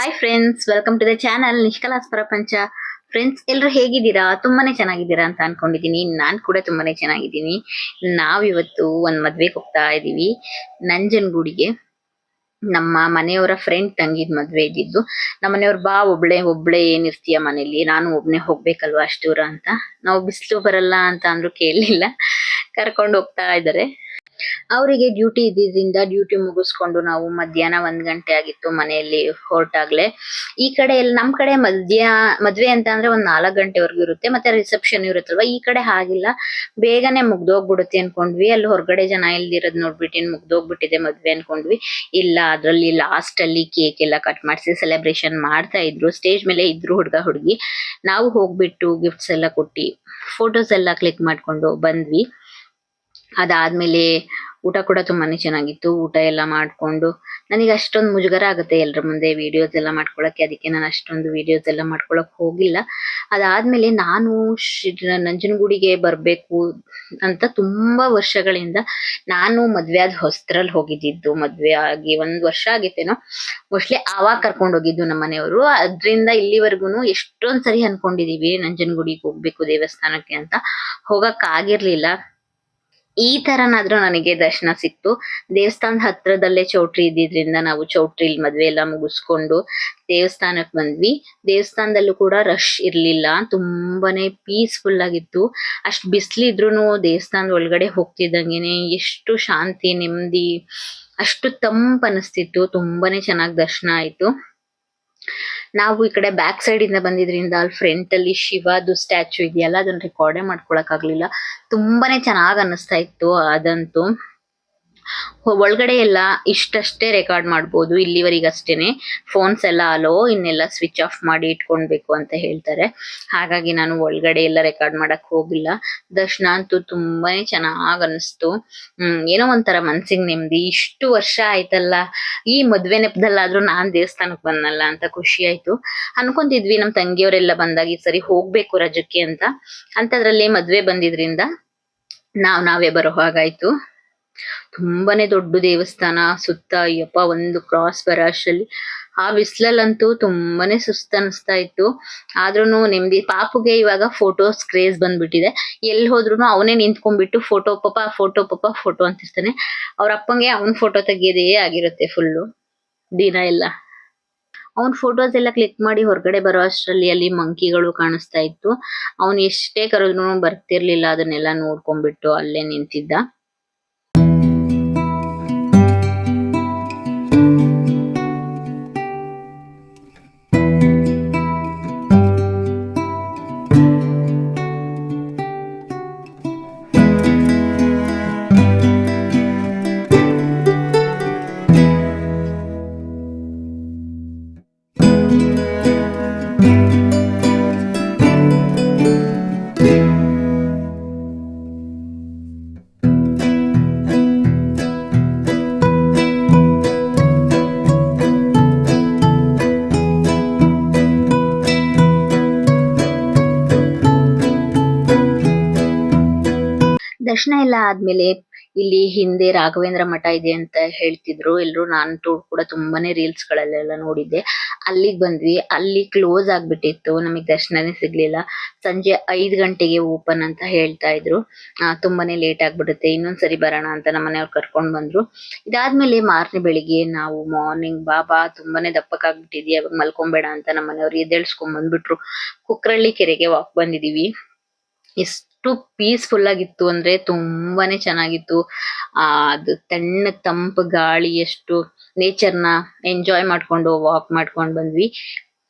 Hi friends welcome to the channel ನಿಷ್ಕಲಾಸ್ ಪ್ರಪಂಚ friends ಎಲ್ಲರೂ ಹೇಗಿದ್ದೀರಾ? ತುಂಬಾನೇ ಚೆನ್ನಾಗಿದ್ದೀರಾ ಅಂತ ಅನ್ಕೊಂಡಿದ್ದೀನಿ. ನಾನು ಕೂಡ ತುಂಬಾನೇ ಚೆನ್ನಾಗಿದ್ದೀನಿ. ನಾವಿವತ್ತು ಒಂದು ಮದ್ವೆಗೆ ಹೋಗ್ತಾ ಇದೀವಿ. ನಂಜನಗೂಡಿಗೆ. ನಮ್ಮ ಮನೆಯವರ ಫ್ರೆಂಡ್ ತಂಗಿದ್ ಮದ್ವೆ ಇದ್ದಿದ್ದು. ನಮ್ಮ ಮನೆಯವ್ರು ಬಾ, ಒಬ್ಳೆ ಒಬ್ಳೆ ಏನಿರ್ತೀಯ ಮನೇಲಿ? ನಾನು ಒಬ್ನೇ ಹೋಗ್ಬೇಕಲ್ವಾ ಅಷ್ಟು ದೂರ ಅಂತ. ನಾವು ಬಿಸಿಲು ಬರಲ್ಲ ಅಂತ ಅಂದ್ರು ಕೇಳಲಿಲ್ಲ. ಕರ್ಕೊಂಡು ಹೋಗ್ತಾ ಇದಾರೆ ಅವರಿಗೆ ಡ್ಯೂಟಿ ಇದ್ದಿದ್ರಿಂದ ಡ್ಯೂಟಿ ಮುಗಿಸ್ಕೊಂಡು ನಾವು ಮಧ್ಯಾಹ್ನ ಒಂದ್ ಗಂಟೆ ಆಗಿತ್ತು ಮನೆಯಲ್ಲಿ ಹೊರಟಾಗ್ಲೆ. ಈ ಕಡೆ ಎಲ್ಲ ನಮ್ ಕಡೆ ಮಧ್ಯ, ಮದ್ವೆ ಅಂತ ಅಂದ್ರೆ ಒಂದ್ ನಾಲ್ಕ್ ಗಂಟೆವರೆಗೂ ಇರುತ್ತೆ, ಮತ್ತೆ ರಿಸೆಪ್ಷನ್ ಇರುತ್ತಲ್ವಾ? ಈ ಕಡೆ ಹಾಗಿಲ್ಲ. ಬೇಗನೆ ಮುಗ್ದೋಗ್ಬಿಡುತ್ತೆ ಅನ್ಕೊಂಡ್ವಿ. ಅಲ್ಲಿ ಹೊರಗಡೆ ಜನ ಇಲ್ದಿರೋದ್ ನೋಡ್ಬಿಟ್ಟು ಇನ್ ಮುಗ್ದೋಗ್ಬಿಟ್ಟಿದೆ ಮದ್ವೆ ಅನ್ಕೊಂಡ್ವಿ. ಇಲ್ಲ, ಅದ್ರಲ್ಲಿ ಲಾಸ್ಟ್ ಅಲ್ಲಿ ಕೇಕ್ ಎಲ್ಲ ಕಟ್ ಮಾಡಿಸಿ ಸೆಲೆಬ್ರೇಷನ್ ಮಾಡ್ತಾ ಇದ್ರು. ಸ್ಟೇಜ್ ಮೇಲೆ ಇದ್ರು ಹುಡುಗ, ಹುಡುಗಿ. ನಾವು ಹೋಗ್ಬಿಟ್ಟು ಗಿಫ್ಟ್ಸ್ ಎಲ್ಲ ಕೊಟ್ಟಿ ಫೋಟೋಸ್ ಎಲ್ಲ ಕ್ಲಿಕ್ ಮಾಡ್ಕೊಂಡು ಬಂದ್ವಿ. ಅದಾದ್ಮೇಲೆ ಊಟ ಕೂಡ ತುಂಬಾನೇ ಚೆನ್ನಾಗಿತ್ತು. ಊಟ ಎಲ್ಲ ಮಾಡ್ಕೊಂಡು ನನಗೆ ಅಷ್ಟೊಂದು ಮುಜುಗರ ಆಗುತ್ತೆ ಎಲ್ಲರ ಮುಂದೆ ವಿಡಿಯೋಸ್ ಎಲ್ಲ ಮಾಡ್ಕೊಳಕ್ಕೆ. ಅದಕ್ಕೆ ನಾನು ಅಷ್ಟೊಂದು ವಿಡಿಯೋಸ್ ಎಲ್ಲ ಮಾಡ್ಕೊಳಕ್ ಹೋಗಿಲ್ಲ. ಅದಾದ್ಮೇಲೆ ನಾನು ನಂಜನಗೂಡಿಗೆ ಬರ್ಬೇಕು ಅಂತ ತುಂಬಾ ವರ್ಷಗಳಿಂದ ನಾನು ಮದ್ವೆ ಆದ ಹೊಸ್ತ್ರಲ್ಲಿ ಹೋಗಿದ್ದಿದ್ದು. ಮದ್ವೆ ಆಗಿ ಒಂದ್ ವರ್ಷ ಆಗಿತ್ತೇನೋ. ಮೋಸ್ಟ್ಲಿ ಆವಾಗ ಕರ್ಕೊಂಡು ಹೋಗಿದ್ದು ನಮ್ಮ ಮನೆಯವರು. ಅದ್ರಿಂದ ಇಲ್ಲಿವರೆಗೂ ಎಷ್ಟೊಂದು ಸರಿ ಅನ್ಕೊಂಡಿದೀವಿ ನಂಜನಗೂಡಿಗೆ ಹೋಗ್ಬೇಕು ದೇವಸ್ಥಾನಕ್ಕೆ ಅಂತ. ಹೋಗಕ್ ಆಗಿರ್ಲಿಲ್ಲ. ಈ ತರನಾದ್ರೂ ನನಗೆ ದರ್ಶನ ಸಿಕ್ತು. ದೇವಸ್ಥಾನದ ಹತ್ರದಲ್ಲೇ ಚೌಟ್ರಿ ಇದ್ದಿದ್ರಿಂದ ನಾವು ಚೌಟ್ರಿಲ್ ಮದ್ವೆ ಎಲ್ಲ ಮುಗಿಸ್ಕೊಂಡು ದೇವಸ್ಥಾನಕ್ ಬಂದ್ವಿ. ದೇವಸ್ಥಾನದಲ್ಲೂ ಕೂಡ ರಶ್ ಇರ್ಲಿಲ್ಲ. ತುಂಬಾನೇ ಪೀಸ್ಫುಲ್ ಆಗಿತ್ತು. ಅಷ್ಟ್ ಬಿಸ್ಲಿದ್ರೂನು ದೇವಸ್ಥಾನದ ಒಳಗಡೆ ಹೋಗ್ತಿದ್ದಂಗೆನೆ ಎಷ್ಟು ಶಾಂತಿ, ನೆಮ್ಮದಿ, ಅಷ್ಟು ತಂಪ್ ಅನಿಸ್ತಿತ್ತು ತುಂಬಾನೇ ಚೆನ್ನಾಗ್ ದರ್ಶನ ಆಯ್ತು. ನಾವು ಈ ಕಡೆ ಬ್ಯಾಕ್ ಸೈಡ್ ಇಂದ ಬಂದಿದ್ರಿಂದ ಅಲ್ಲಿ ಫ್ರಂಟ್ ಅಲ್ಲಿ ಶಿವದು ಸ್ಟ್ಯಾಚು ಇದೆಯಲ್ಲ, ಅದನ್ನ ರೆಕಾರ್ಡೇ ಮಾಡ್ಕೊಳಕ್ ಆಗ್ಲಿಲ್ಲ ತುಂಬಾನೇ ಚೆನ್ನಾಗ್ ಅನ್ನಿಸ್ತಾ ಇತ್ತು ಅದಂತೂ. ಒಳಗಡೆ ಎಲ್ಲ ಇಷ್ಟಷ್ಟೇ ರೆಕಾರ್ಡ್ ಮಾಡ್ಬೋದು, ಇಲ್ಲಿವರೆಗಷ್ಟೇನೆ. ಫೋನ್ಸ್ ಎಲ್ಲ ಅಲೋ ಇನ್ನೆಲ್ಲ ಸ್ವಿಚ್ ಆಫ್ ಮಾಡಿ ಇಟ್ಕೊಳ್ಬೇಕು ಅಂತ ಹೇಳ್ತಾರೆ. ಹಾಗಾಗಿ ನಾನು ಒಳಗಡೆ ಎಲ್ಲ ರೆಕಾರ್ಡ್ ಮಾಡಕ್ ಹೋಗಿಲ್ಲ. ದರ್ಶನ ಅಂತೂ ತುಂಬಾನೇ ಚೆನ್ನಾಗ್ ಅನಿಸ್ತು. ಹ್ಮ್, ಏನೋ ಒಂಥರ ಮನ್ಸಿಗೆ ನೆಮ್ಮದಿ. ಇಷ್ಟು ವರ್ಷ ಆಯ್ತಲ್ಲ, ಈ ಮದ್ವೆ ನೆಪದಲ್ಲಾದ್ರೂ ನಾನ್ ದೇವಸ್ಥಾನಕ್ ಬಂದಲ್ಲ ಅಂತ ಖುಷಿ ಆಯ್ತು. ಅನ್ಕೊಂತಿದ್ವಿ ನಮ್ ತಂಗಿಯವರೆಲ್ಲ ಬಂದಾಗ ಈ ಸರಿ ಹೋಗ್ಬೇಕು ರಜಕ್ಕೆ ಅಂತ. ಅಂತದ್ರಲ್ಲಿ ಮದ್ವೆ ಬಂದಿದ್ರಿಂದ ನಾವ್ ನಾವೇ ಬರೋ ಹಾಗಾಯ್ತು. ತುಂಬಾನೇ ದೊಡ್ಡ ದೇವಸ್ಥಾನ, ಸುತ್ತ ಅಯ್ಯಪ್ಪ ಒಂದು ಕ್ರಾಸ್ ಬರೋ ಆ ಬಿಸಿಲಲ್ಲಂತೂ ತುಂಬಾನೇ ಸುಸ್ತ್ ಅನಿಸ್ತಾ ಇತ್ತು. ಆದ್ರೂನು ನೆಮ್ಮದಿ, ಪಾಪುಗೆ ಇವಾಗ ಫೋಟೋಸ್ ಕ್ರೇಜ್ ಬಂದ್ಬಿಟ್ಟಿದೆ. ಎಲ್ಲಿ ಹೋದ್ರೂನು ಅವನೇ ನಿಂತ್ಕೊಂಡ್ಬಿಟ್ಟು ಫೋಟೋ ಪಾಪ ಫೋಟೋ ಪಾಪ ಫೋಟೋ ಅಂತಿರ್ತಾನೆ. ಅವ್ರ ಅಪ್ಪಂಗೆ ಅವ್ನ್ ಫೋಟೋ ತೆಗಿಯೋದೇ ಆಗಿರುತ್ತೆ ಫುಲ್ಲು ದಿನ ಎಲ್ಲ. ಅವ್ನ್ ಫೋಟೋಸ್ ಎಲ್ಲ ಕ್ಲಿಕ್ ಮಾಡಿ ಹೊರಗಡೆ ಬರೋ ಅಷ್ಟರಲ್ಲಿ ಅಲ್ಲಿ ಮಂಕಿಗಳು ಕಾಣಿಸ್ತಾ ಇತ್ತು. ಅವ್ನ್ ಎಷ್ಟೇ ಕರೆದ್ರು ಬರ್ತಿರ್ಲಿಲ್ಲ ಅದನ್ನೆಲ್ಲ ನೋಡ್ಕೊಂಡ್ಬಿಟ್ಟು ಅಲ್ಲೇ ನಿಂತಿದ್ದ. ದರ್ಶನ ಎಲ್ಲ ಆದ್ಮೇಲೆ ಇಲ್ಲಿ ಹಿಂದೆ ರಾಘವೇಂದ್ರ ಮಠ ಇದೆ ಅಂತ ಹೇಳ್ತಿದ್ರು. ಎಲ್ರು ನಾನಂತೂ ಕೂಡ ತುಂಬಾನೇ ರೀಲ್ಸ್ ಗಳಲ್ಲೆಲ್ಲ ನೋಡಿದ್ದೆ. ಅಲ್ಲಿಗ್ ಬಂದ್ವಿ. ಅಲ್ಲಿ ಕ್ಲೋಸ್ ಆಗ್ಬಿಟ್ಟಿತ್ತು. ನಮಗೆ ದರ್ಶನನೇ ಸಿಗ್ಲಿಲ್ಲ. ಸಂಜೆ ಐದು ಗಂಟೆಗೆ ಓಪನ್ ಅಂತ ಹೇಳ್ತಾ ಇದ್ರು. ತುಂಬಾನೇ ಲೇಟ್ ಆಗ್ಬಿಡುತ್ತೆ. ಇನ್ನೊಂದ್ ಸರಿ ಬರೋಣ ಅಂತ ನಮ್ಮ ಮನೆಯವ್ರು ಕರ್ಕೊಂಡ್ ಬಂದ್ರು. ಇದಾದ್ಮೇಲೆ ಮಾರನೇ ಬೆಳಿಗ್ಗೆ ನಾವು ಮಾರ್ನಿಂಗ್ ಬಾಬಾ ತುಂಬಾನೇ ದಪ್ಪಕ್ಕಾಗ್ಬಿಟ್ಟಿದ್ಯಾ ಅವಾಗ ಮಲ್ಕೊಂಬೇಡ ಅಂತ ನಮ್ಮ ಮನೆಯವ್ರು ಎದ್ದೇಳ್ಸ್ಕೊಂಡ್ ಬಂದ್ಬಿಟ್ರು. ಕುಕ್ರಳ್ಳಿ ಕೆರೆಗೆ ವಾಕ್ ಬಂದಿದೀವಿ. ಪೀಸ್ಫುಲ್ ಆಗಿತ್ತು ಅಂದ್ರೆ ತುಂಬಾನೇ ಚೆನ್ನಾಗಿತ್ತು. ಆ, ಅದು ತಣ್ಣ ತಂಪು ಗಾಳಿ, ಎಷ್ಟು ನ ಎಂಜಾಯ್ ಮಾಡ್ಕೊಂಡು ವಾಕ್ ಮಾಡ್ಕೊಂಡು ಬಂದ್ವಿ.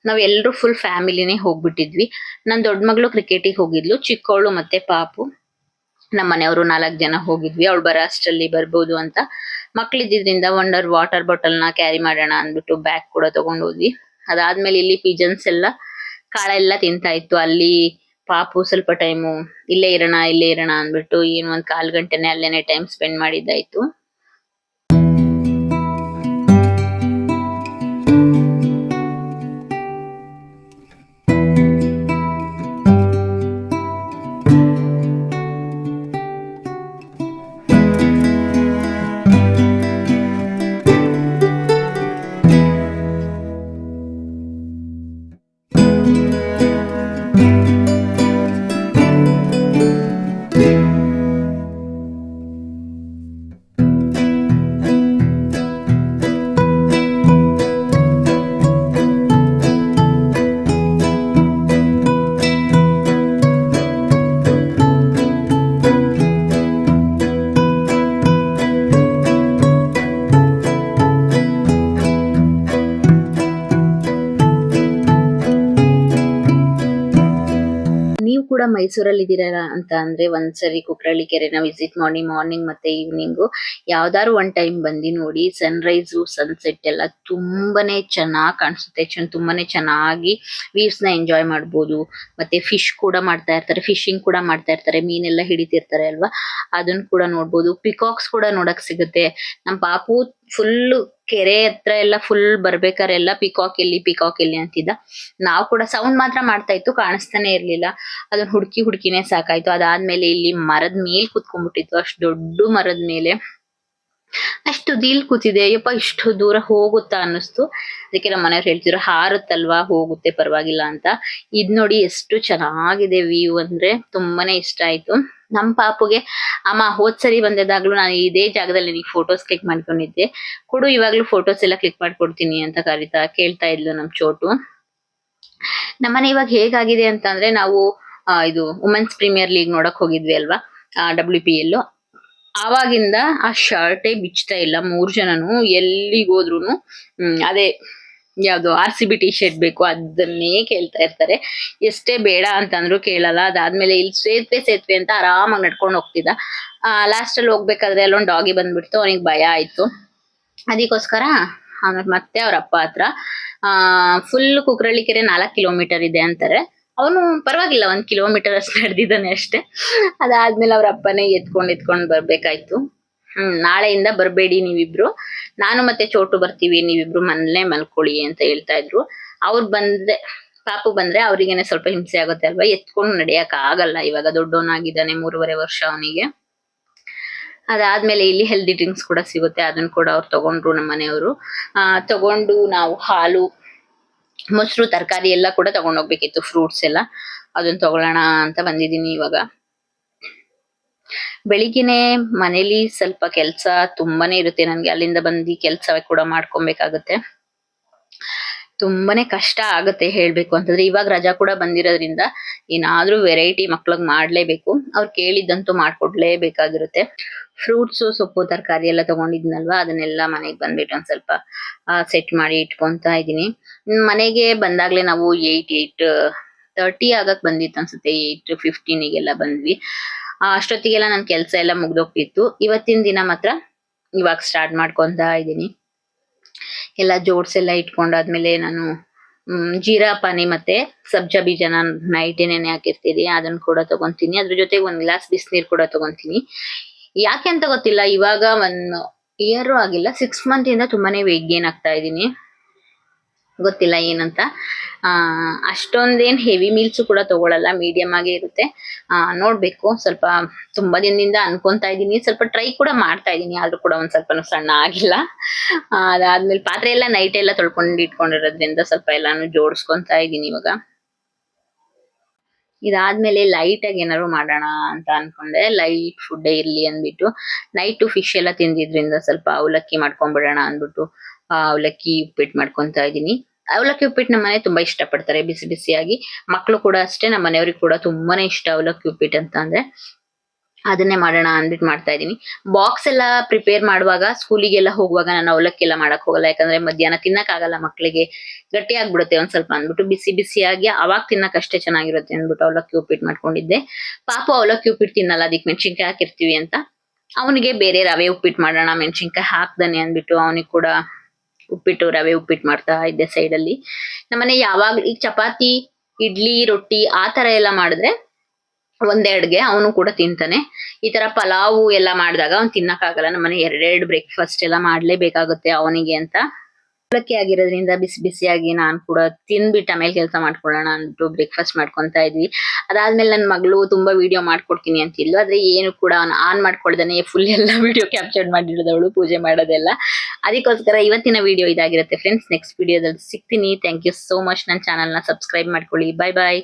ನಾವ್ ಎಲ್ರು ಫುಲ್ ಫ್ಯಾಮಿಲಿನೇ ಹೋಗ್ಬಿಟ್ಟಿದ್ವಿ. ನನ್ ದೊಡ್ಡ ಮಗಳು ಕ್ರಿಕೆಟಿಗೆ ಹೋಗಿದ್ಲು ಚಿಕ್ಕವಳು ಮತ್ತೆ ಪಾಪು. ನಮ್ಮ ಮನೆಯವರು ನಾಲ್ಕ್ ಜನ ಹೋಗಿದ್ವಿ. ಅವಳು ಬರೋ ಅಷ್ಟಲ್ಲಿ ಬರ್ಬೋದು ಅಂತ. ಮಕ್ಳಿದ್ದಿದ್ರಿಂದ ವಂಡರ್ ವಾಟರ್ ಬಾಟಲ್ನ ಕ್ಯಾರಿ ಮಾಡೋಣ ಅಂದ್ಬಿಟ್ಟು ಬ್ಯಾಗ್ ಕೂಡ ತಗೊಂಡ್ ಹೋದ್ವಿ. ಅದಾದ್ಮೇಲೆ ಇಲ್ಲಿ ಪಿಜನ್ಸ್ ಎಲ್ಲ ಕಾಳೆಲ್ಲ ತಿಂತಾ ಇತ್ತು. ಅಲ್ಲಿ ಪಾಪು ಸ್ವಲ್ಪ ಟೈಮು ಇಲ್ಲೇ ಇರೋಣ ಇಲ್ಲೇ ಇರೋಣ ಅಂದ್ಬಿಟ್ಟು, ಏನ್ ಒಂದ್ ಕಾಲ್ ಗಂಟೆನೇ ಅಲ್ಲೇನೇ ಟೈಮ್ ಸ್ಪೆಂಡ್ ಮಾಡಿದ್ದಾಯ್ತು. ಮೈಸೂರಲ್ಲಿ ಇದ್ದೀರಾ ಅಂತ ಅಂದ್ರೆ ಒಂದ್ಸರಿ ಕುಕ್ರಳ್ಳಿ ಕೆರೆನ ವಿಸಿಟ್ ಮಾಡಿ ಮಾರ್ನಿಂಗ್ ಮತ್ತೆ ಈವ್ನಿಂಗು ಯಾವ್ದಾದ್ರು ಒನ್ ಟೈಮ್ ಬಂದು ನೋಡಿ ಸನ್ರೈಸು ಸನ್ಸೆಟ್ ಎಲ್ಲ ತುಂಬಾನೇ ಚೆನ್ನಾಗಿ ಕಾಣಿಸುತ್ತೆ. ತುಂಬಾನೇ ಚೆನ್ನಾಗಿ ವೀವ್ಸ್ನ ಎಂಜಾಯ್ ಮಾಡ್ಬೋದು. ಮತ್ತೆ ಫಿಶ್ ಕೂಡ ಮಾಡ್ತಾ ಇರ್ತಾರೆ ಫಿಶಿಂಗ್ ಕೂಡ ಮಾಡ್ತಾ ಇರ್ತಾರೆ, ಮೀನೆಲ್ಲ ಹಿಡಿತಿರ್ತಾರೆ ಅಲ್ವಾ? ಅದನ್ನ ಕೂಡ ನೋಡ್ಬೋದು. ಪಿಕಾಕ್ಸ್ ಕೂಡ ನೋಡಕ್ ಸಿಗುತ್ತೆ. ನಮ್ ಪಾಪು ಫುಲ್ ಕೆರೆ ಹತ್ರ ಎಲ್ಲ ಫುಲ್ ಬರ್ಬೇಕಾರೆ ಎಲ್ಲ ಪಿಕಾಕ್ ಎಲ್ಲಿ ಪಿಕಾಕ್ ಎಲ್ಲಿ ಅಂತಿದ್ದ. ನಾವು ಕೂಡ ಸೌಂಡ್ ಮಾತ್ರ ಮಾಡ್ತಾ ಇತ್ತು, ಕಾಣಿಸ್ತಾನೆ ಇರ್ಲಿಲ್ಲ. ಅದನ್ನ ಹುಡುಕಿ ಹುಡುಕಿನೇ ಸಾಕಾಯ್ತು. ಅದಾದ್ಮೇಲೆ ಇಲ್ಲಿ ಮರದ ಮೇಲ್ ಕುತ್ಕೊಂಡ್ಬಿಟ್ಟಿತ್ತು, ಅಷ್ಟು ದೊಡ್ಡ ಮರದ ಮೇಲೆ. ಅಷ್ಟು ದೀಲ್ ಕೂತಿದೆ. ಯಪ್ಪ, ಇಷ್ಟು ದೂರ ಹೋಗುತ್ತಾ ಅನ್ನಿಸ್ತು. ಅದಕ್ಕೆ ನಮ್ಮ ಮನೆಯವ್ರು ಹೇಳ್ತಿದ್ರು, ಹಾರುತ್ತಲ್ವಾ? ಹೋಗುತ್ತೆ, ಪರವಾಗಿಲ್ಲ ಅಂತ. ಇದ್ ನೋಡಿ ಎಷ್ಟು ಚೆನ್ನಾಗಿದೆ ವ್ಯೂ ಅಂದ್ರೆ ತುಂಬಾನೇ ಇಷ್ಟ ಆಯ್ತು. ನಮ್ ಪಾಪುಗೆ ಅಮ್ಮ ಹೋದ್ ಸರಿ ಬಂದಿದ್ದಾಗ್ಲೂ ನಾನು ಇದೇ ಜಾಗದಲ್ಲಿ ನೀ ಫೋಟೋಸ್ ಕ್ಲಿಕ್ ಮಾಡ್ಕೊಂಡಿದ್ದೆ. ಕೊಡು ಇವಾಗ್ಲೂ ಫೋಟೋಸ್ ಎಲ್ಲ ಕ್ಲಿಕ್ ಮಾಡ್ಕೊಡ್ತೀನಿ ಅಂತ ಕರಿತಾ ಕೇಳ್ತಾ ಇದ್ಲು ನಮ್ ಚೋಟು. ನಮ್ಮನೆ ಇವಾಗ ಹೇಗಾಗಿದೆ ಅಂತ ಅಂದ್ರೆ ನಾವು ಇದು ವುಮೆನ್ಸ್ ಪ್ರೀಮಿಯರ್ ಲೀಗ್ ನೋಡಕ್ ಹೋಗಿದ್ವಿ ಅಲ್ವಾ? ಡಬ್ಲ್ಯೂ ಪಿ ಎಲ್ ಆವಾಗಿಂದ ಆ ಶರ್ಟೇ ಬಿಚ್ತಾ ಇಲ್ಲ ಮೂರ್ ಜನನು ಎಲ್ಲಿಗೆ ಹೋದ್ರುನು ಹ್ಮ್, ಅದೇ ಯಾವ್ದು R C B T shirt ಬೇಕು ಅದನ್ನೇ ಕೇಳ್ತಾ ಇರ್ತಾರೆ. ಎಷ್ಟೇ ಬೇಡ ಅಂತಂದ್ರು ಕೇಳಲ್ಲ. ಅದಾದ್ಮೇಲೆ ಇಲ್ಲಿ ಸೇತುವೆ ಸೇತುವೆ ಅಂತ ಆರಾಮಾಗಿ ನಡ್ಕೊಂಡು ಹೋಗ್ತಿದ್ದ. ಆ ಲಾಸ್ಟ್ ಅಲ್ಲಿ ಹೋಗ್ಬೇಕಾದ್ರೆ ಅಲ್ಲೊಂದು ಡಾಗಿ ಬಂದ್ಬಿಡ್ತು. ಅವನಿಗೆ ಭಯ ಆಯ್ತು. ಅದಕ್ಕೋಸ್ಕರ ಆಮೇಲೆ ಮತ್ತೆ ಅವ್ರ ಅಪ್ಪ ಹತ್ರ, ಆ ಫುಲ್ ಕುಕ್ರಳ್ಳಿ ಕೆರೆ ನಾಲ್ಕು ಕಿಲೋಮೀಟರ್ ಇದೆ ಅಂತಾರೆ. ಅವನು ಪರವಾಗಿಲ್ಲ, ಒಂದ್ ಕಿಲೋಮೀಟರ್ ಅಷ್ಟು ನಡೆದಿದ್ದಾನೆ ಅಷ್ಟೇ. ಅದಾದ್ಮೇಲೆ ಅವ್ರ ಅಪ್ಪನೇ ಎತ್ಕೊಂಡ್ ಎತ್ಕೊಂಡ್ ಬರ್ಬೇಕಾಯ್ತು. ಹ್ಮ್, ನಾಳೆಯಿಂದ ಬರ್ಬೇಡಿ ನೀವಿಬ್ರು. ನಾನು ಮತ್ತೆ ಚೋಟು ಬರ್ತೀವಿ, ನೀವಿಬ್ರು ಮನೇಲೆ ಮಲ್ಕೊಳ್ಳಿ ಅಂತ ಹೇಳ್ತಾ ಇದ್ರು. ಅವ್ರು ಬಂದ್ರೆ, ಪಾಪು ಬಂದ್ರೆ ಅವ್ರಿಗೇನೆ ಸ್ವಲ್ಪ ಹಿಂಸೆ ಆಗುತ್ತೆ ಅಲ್ವಾ? ಎತ್ಕೊಂಡು ನಡೆಯಕ್ ಆಗಲ್ಲ ಇವಾಗ ದೊಡ್ಡವನಾಗಿದ್ದಾನೆ, ಮೂರುವರೆ ವರ್ಷ ಅವನಿಗೆ. ಅದಾದ್ಮೇಲೆ ಇಲ್ಲಿ ಹೆಲ್ದಿ ಡ್ರಿಂಕ್ಸ್ ಕೂಡ ಸಿಗುತ್ತೆ. ಅದನ್ನ ಕೂಡ ಅವ್ರು ತಗೊಂಡ್ರು ನಮ್ಮ ಮನೆಯವರು. ಆ, ತಗೊಂಡು ನಾವು ಹಾಲು, ಮೊಸರು, ತರಕಾರಿ ಎಲ್ಲ ಕೂಡ ತಗೊಂಡ್ ಹೋಗ್ಬೇಕಿತ್ತು ಫ್ರೂಟ್ಸ್ ಎಲ್ಲ. ಅದನ್ನ ತಗೊಳ್ಳೋಣ ಅಂತ ಬಂದಿದ್ದೀನಿ ಇವಾಗ. ಬೆಳಿಗ್ಗೆನೆ ಮನೇಲಿ ಸ್ವಲ್ಪ ಕೆಲ್ಸ ತುಂಬಾನೇ ಇರುತ್ತೆ. ನನ್ಗೆ ಅಲ್ಲಿಂದ ಬಂದು ಕೆಲ್ಸ ಕೂಡ ಮಾಡ್ಕೊಬೇಕಾಗುತ್ತೆ. ತುಂಬಾನೇ ಕಷ್ಟ ಆಗುತ್ತೆ ಹೇಳ್ಬೇಕು ಅಂತಂದ್ರೆ ಇವಾಗ ರಜಾ ಕೂಡ ಬಂದಿರೋದ್ರಿಂದ ಏನಾದ್ರೂ ವೆರೈಟಿ ಮಕ್ಳಿಗೆ ಮಾಡ್ಲೇಬೇಕು. ಅವ್ರು ಕೇಳಿದ್ದಂತೂ ಮಾಡ್ಕೊಡ್ಲೇಬೇಕಾಗಿರುತ್ತೆ. ಫ್ರೂಟ್ಸ್, ಸೊಪ್ಪು, ತರಕಾರಿ ಎಲ್ಲ ತಗೊಂಡಿದ್ನಲ್ವಾ? ಅದನ್ನೆಲ್ಲ ಮನೆಗೆ ಬಂದ್ಬಿಟ್ಟು ಒಂದ್ ಸ್ವಲ್ಪ ಸೆಟ್ ಮಾಡಿ ಇಟ್ಕೊಂತ ಇದೀನಿ ಮನೆಗೆ ಬಂದಾಗ್ಲೇ ನಾವು ಏಯ್ಟ್ ಏಯ್ಟ್ ತರ್ಟಿ ಆಗಕ್ ಬಂದಿತ್ತು ಅನ್ಸುತ್ತೆ. ಏಯ್ಟ್ ಫಿಫ್ಟೀನಿಗೆಲ್ಲ ಬಂದ್ವಿ. ಅಷ್ಟೊತ್ತಿಗೆಲ್ಲ ನನ್ ಕೆಲಸ ಎಲ್ಲ ಮುಗ್ದೋಗ್ತಿತ್ತು. ಇವತ್ತಿನ ದಿನ ಮಾತ್ರ ಇವಾಗ ಸ್ಟಾರ್ಟ್ ಮಾಡ್ಕೊಂತ ಇದ್ದೀನಿ. ಎಲ್ಲ ಜೋಡ್ಸೆಲ್ಲ ಇಟ್ಕೊಂಡಾದ್ಮೇಲೆ ನಾನು ಜೀರಾ ಪಾನಿ ಮತ್ತೆ ಸಬ್ಜಾ ಬೀಜನ ನೈಟ್ ನೆನೆ ಹಾಕಿರ್ತೀನಿ. ಅದನ್ನ ಕೂಡ ತಗೊಂತೀನಿ. ಅದ್ರ ಜೊತೆಗೆ ಒಂದ್ ಗ್ಲಾಸ್ ಬಿಸಿನೀರ್ ಕೂಡ ತಗೊಂತೀನಿ. ಯಾಕೆ ಅಂತ ಗೊತ್ತಿಲ್ಲ. ಇವಾಗ ಒಂದ್ ಇಯರ್ ಆಗಿಲ್ಲ. ಸಿಕ್ಸ್ ಮಂತ್ ಇಂದ ತುಂಬಾನೇ ವೆಯ್ಟ್ ಗೇನ್ ಆಗ್ತಾ ಇದೀನಿ ಗೊತ್ತಿಲ್ಲ ಏನಂತ. ಅಷ್ಟೊಂದೇನ್ ಹೆವಿ ಮೀಲ್ಸ್ ಕೂಡ ತಗೊಳಲ್ಲ ಮೀಡಿಯಂ ಆಗೇ ಇರುತ್ತೆ. ನೋಡ್ಬೇಕು, ಸ್ವಲ್ಪ ತುಂಬಾ ದಿನದಿಂದ ಅನ್ಕೊಂತಾ ಇದೀನಿ ಸ್ವಲ್ಪ ಟ್ರೈ ಕೂಡ ಮಾಡ್ತಾ ಇದೀನಿ ಆದ್ರೂ ಕೂಡ ಒಂದ್ ಸ್ವಲ್ಪ ಸಣ್ಣ ಆಗಿಲ್ಲ. ಅದಾದ್ಮೇಲೆ ಪಾತ್ರೆ ಎಲ್ಲ ನೈಟ್ ಎಲ್ಲ ತೊಳ್ಕೊಂಡು ಇಟ್ಕೊಂಡಿರೋದ್ರಿಂದ ಸ್ವಲ್ಪ ಎಲ್ಲಾನು ಜೋಡಿಸ್ಕೊತಾ ಇದೀನಿ ಇವಾಗ. ಇದಾದ್ಮೇಲೆ ಲೈಟ್ ಆಗಿ ಏನಾದ್ರು ಮಾಡೋಣ ಅಂತ ಅನ್ಕೊಂಡೆ. ಲೈಟ್ ಫುಡ್ ಇರ್ಲಿ ಅಂದ್ಬಿಟ್ಟು. ನೈಟ್ ಫಿಶ್ ಎಲ್ಲ ತಿಂದಿದ್ರಿಂದ ಸ್ವಲ್ಪ ಅವಲಕ್ಕಿ ಮಾಡ್ಕೊಂಡ್ಬಿಡೋಣ ಅಂದ್ಬಿಟ್ಟು ಅವಲಕ್ಕಿ ಉಪ್ಪಿಟ್ಟು ಮಾಡ್ಕೊಂತಾ ಇದೀನಿ ಅವಲಕ್ಕಿ ಉಪ್ಪಿಟ್ಟು ನಮ್ಮ ಮನೆ ತುಂಬಾ ಇಷ್ಟ ಪಡ್ತಾರೆ ಬಿಸಿ ಬಿಸಿಯಾಗಿ. ಮಕ್ಕಳು ಕೂಡ ಅಷ್ಟೇ, ನಮ್ಮ ಮನೆಯವ್ರಿಗೆ ಕೂಡ ತುಂಬಾನೇ ಇಷ್ಟ ಅವಲಕ್ಕಿ ಉಪ್ಪಿಟ್ಟು ಅಂತ ಅಂದ್ರೆ. ಅದನ್ನೇ ಮಾಡೋಣ ಅಂದ್ಬಿಟ್ಟು ಮಾಡ್ತಾ ಇದೀನಿ ಬಾಕ್ಸ್ ಎಲ್ಲ ಪ್ರಿಪೇರ್ ಮಾಡುವಾಗ, ಸ್ಕೂಲಿಗೆಲ್ಲ ಹೋಗುವಾಗ ನಾನು ಅವಲಕ್ಕಿ ಎಲ್ಲ ಮಾಡಕ್ ಹೋಗಲ್ಲ. ಯಾಕಂದ್ರೆ ಮಧ್ಯಾಹ್ನ ತಿನ್ನಕ್ ಆಗಲ್ಲ ಮಕ್ಕಳಿಗೆ ಗಟ್ಟಿ ಆಗ್ಬಿಡುತ್ತೆ ಒಂದ್ ಸ್ವಲ್ಪ ಅಂದ್ಬಿಟ್ಟು. ಬಿಸಿ ಬಿಸಿಯಾಗಿ, ಅವಾಗ ತಿನ್ನಕ್ ಅಷ್ಟೇ ಚೆನ್ನಾಗಿರುತ್ತೆ ಅಂದ್ಬಿಟ್ಟು ಅವಲಕ್ಕಿ ಉಪ್ಪಿಟ್ಟು ಮಾಡ್ಕೊಂಡಿದ್ದೆ. ಪಾಪ ಅವಲಕ್ಕಿ ಉಪ್ಪಿಟ್ಟು ತಿನ್ನಲ್ಲ ಅದಕ್ಕೆ ಮೆಣಸಿನ್ಕಾಯಿ ಹಾಕಿರ್ತೀವಿ ಅಂತ. ಅವನಿಗೆ ಬೇರೆ ರವೆ ಉಪ್ಪಿಟ್ಟು ಮಾಡೋಣ, ಮೆಣಸಿನ್ಕಾಯಿ ಹಾಕ್ದಾನೆ ಅಂದ್ಬಿಟ್ಟು ಅವನಿಗೆ ಕೂಡ ಉಪ್ಪಿಟ್ಟು, ರವೆ ಉಪ್ಪಿಟ್ಟು ಮಾಡ್ತಾ ಇದ್ದೆ ಸೈಡ್ ಅಲ್ಲಿ. ನಮ್ಮನೆ ಯಾವಾಗ ಈಗ ಚಪಾತಿ, ಇಡ್ಲಿ, ರೊಟ್ಟಿ ಆ ತರ ಎಲ್ಲ ಮಾಡಿದ್ರೆ ಒಂದೆರಡ್ಗೆ ಅವನು ಕೂಡ ತಿಂತಾನೆ. ಈ ತರ ಪಲಾವು ಎಲ್ಲ ಮಾಡಿದಾಗ ಅವ್ನು ತಿನ್ನಕ್ಕಾಗಲ್ಲ. ನಮ್ಮನೆ ಎರಡೆರಡು ಬ್ರೇಕ್ಫಾಸ್ಟ್ ಎಲ್ಲ ಮಾಡ್ಲೇಬೇಕಾಗುತ್ತೆ ಅವನಿಗೆ ಅಂತ. ಅವಲಕ್ಕಿ ಆಗಿರೋದ್ರಿಂದ ಬಿಸಿ ಬಿಸಿಯಾಗಿ ನಾನು ಕೂಡ ತಿಂದ್ಬಿಟ್ಟು ಆಮೇಲೆ ಕೆಲಸ ಮಾಡ್ಕೊಳ್ಳೋಣ ಅಂದ್ಬಿಟ್ಟು ಬ್ರೇಕ್ಫಾಸ್ಟ್ ಮಾಡ್ಕೊಂತ ಇದ್ವಿ. ಅದಾದ್ಮೇಲೆ ನನ್ನ ಮಗಳು ತುಂಬಾ ವಿಡಿಯೋ ಮಾಡ್ಕೊಡ್ತೀನಿ ಅಂತಿದ್ಲು ಆದ್ರೆ ಏನು ಕೂಡ ಆನ್ ಮಾಡ್ಕೊಳ್ದೇನೆ ಫುಲ್ ಎಲ್ಲ ವಿಡಿಯೋ ಕ್ಯಾಪ್ಚರ್ ಮಾಡಿರೋದವಳು, ಪೂಜೆ ಮಾಡೋದೆಲ್ಲ. ಅದಕ್ಕೋಸ್ಕರ ಇವತ್ತಿನ ವಿಡಿಯೋ ಇದಾಗಿರುತ್ತೆ. ಫ್ರೆಂಡ್ಸ್ ನೆಕ್ಸ್ಟ್ ವಿಡಿಯೋದಲ್ಲಿ ಸಿಗ್ತೀನಿ. ಥ್ಯಾಂಕ್ ಯು ಸೋ ಮಚ್ ನನ್ನ ಚಾನಲ್ನ ಸಬ್ಸ್ಕ್ರೈಬ್ ಮಾಡ್ಕೊಳ್ಳಿ. ಬಾಯ್ ಬಾಯ್